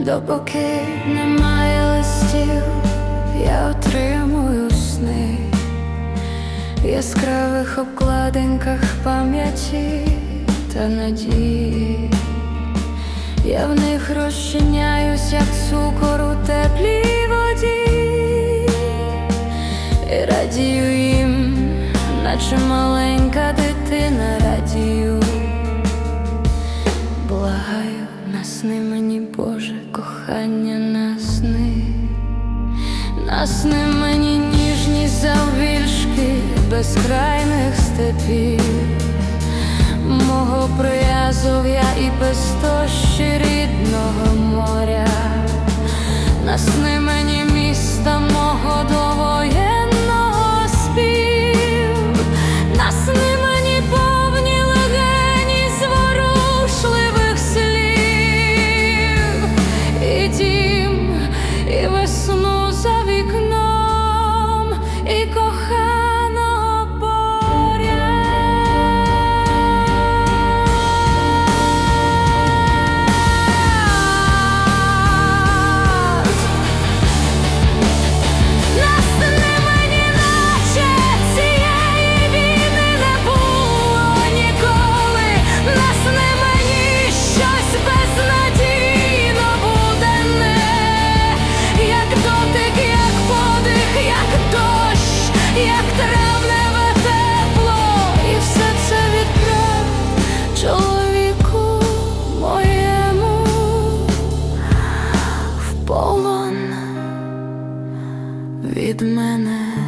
Допоки немає листів, я отримую сни. В яскравих обкладинках пам'яті та надії. Я в них розчиняюсь, як цукор у теплій воді, і радію їм, наче маленька дитина насни мені, Боже, кохання насни, насни мені ніжні завбільшки безкрайних степів, мого приязов'я і без тощі рідного і весну за вікном, і полон від мене